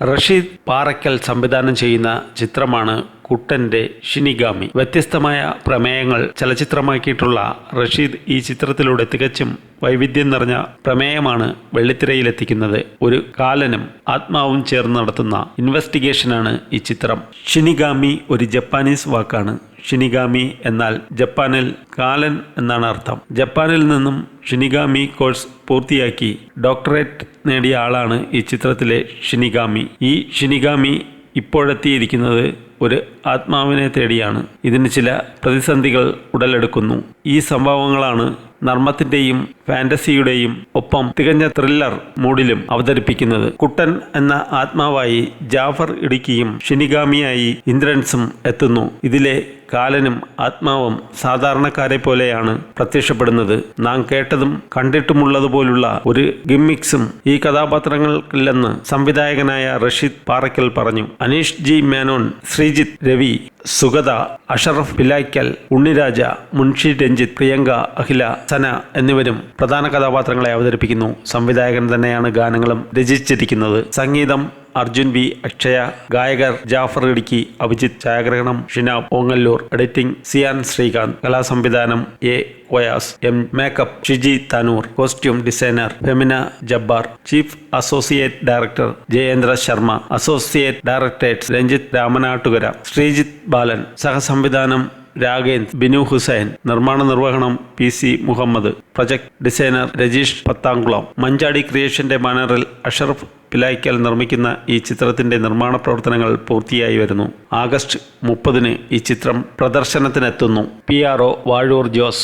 റഷീദ് പാറയ്ക്കൽ സംവിധാനം ചെയ്യുന്ന ചിത്രമാണ് കുട്ടന്റെ ഷിനിഗാമി. വ്യത്യസ്തമായ പ്രമേയങ്ങൾ ചലച്ചിത്രമാക്കിയിട്ടുള്ള റഷീദ് ഈ ചിത്രത്തിലൂടെ തികച്ചും വൈവിധ്യം നിറഞ്ഞ പ്രമേയമാണ് വെള്ളിത്തിരയിലെത്തിക്കുന്നത്. ഒരു കാലനും ആത്മാവും ചേർന്ന് നടത്തുന്ന ഇൻവെസ്റ്റിഗേഷനാണ് ഈ ചിത്രം. ഷിനിഗാമി ഒരു ജപ്പാനീസ് വാക്കാണ്. ഷിനിഗാമി എന്നാൽ ജപ്പാനിൽ കാലൻ എന്നാണ് അർത്ഥം. ജപ്പാനിൽ നിന്നും ഷിനിഗാമി കോഴ്സ് പൂർത്തിയാക്കി ഡോക്ടറേറ്റ് നേടിയ ആളാണ് ഈ ചിത്രത്തിലെ ഷിനിഗാമി. ഈ ഷിനിഗാമി ഇപ്പോഴെത്തിയിരിക്കുന്നത് ഒരു ആത്മാവിനെ തേടിയാണ്. ഇതിന് ചില പ്രതിസന്ധികൾ ഉടലെടുക്കുന്നു. ഈ സംഭവങ്ങളാണ് നർമ്മത്തിന്റെയും ഫാന്റസിയുടെയും ഒപ്പം തികഞ്ഞ ത്രില്ലർ മൂഡിലും അവതരിപ്പിക്കുന്നത്. കുട്ടൻ എന്ന ആത്മാവായി ജാഫർ ഇടുക്കിയും ഷിനിഗാമിയായി ഇന്ദ്രൻസും എത്തുന്നു. ഇതിലെ കാലനും ആത്മാവും സാധാരണക്കാരെ പോലെയാണ് പ്രത്യക്ഷപ്പെടുന്നത്. നാം കേട്ടതും കണ്ടിട്ടുമുള്ളതുപോലുള്ള ഒരു ഗിമ്മിക്സും ഈ കഥാപാത്രങ്ങൾക്കില്ലെന്ന് സംവിധായകനായ റഷീദ് പാറയ്ക്കൽ പറഞ്ഞു. അനീഷ് ജി മേനോൻ ശ്രീജിത്ത് രവി സുഗത അഷറഫ് പിലായ്ക്കൽ ഉണ്ണിരാജ മുൻഷി രഞ്ജിത്ത് പ്രിയങ്ക അഖില സന എന്നിവരും പ്രധാന കഥാപാത്രങ്ങളെ അവതരിപ്പിക്കുന്നു. സംവിധായകൻ തന്നെയാണ് ഗാനങ്ങളും രചിച്ചിരിക്കുന്നത്. സംഗീതം അർജുൻ ബി അക്ഷയ ഗായകർ ജാഫർ ഇടുക്കി അഭിജിത്ത് ഛായാഗ്രഹണം Shinab Ongallur editing Siyan Srikanth കലാസംവിധാനം A Vayas M makeup Shiji Tanur costume designer Femina Jabbar chief associate director Jayendra Sharma associate directorate Ranjith Ramanattukara Sreejith Balan സഹസംവിധാനം Ragend Binu Hussain നിർമ്മാണ നിർവഹണം P C Muhammad project designer Rajeesh Pathamkulam Manjadi ക്രിയേഷന്റെ ബാനറിൽ അഷറഫ് പിലായ്ക്കൽ നിർമ്മിക്കുന്ന ഈ ചിത്രത്തിന്റെ നിർമ്മാണ പ്രവർത്തനങ്ങൾ പൂർത്തിയായി വരുന്നു. ആഗസ്റ്റ് മുപ്പതിന് ഈ ചിത്രം പ്രദർശനത്തിനെത്തുന്നു. P R O Vazhoor Jose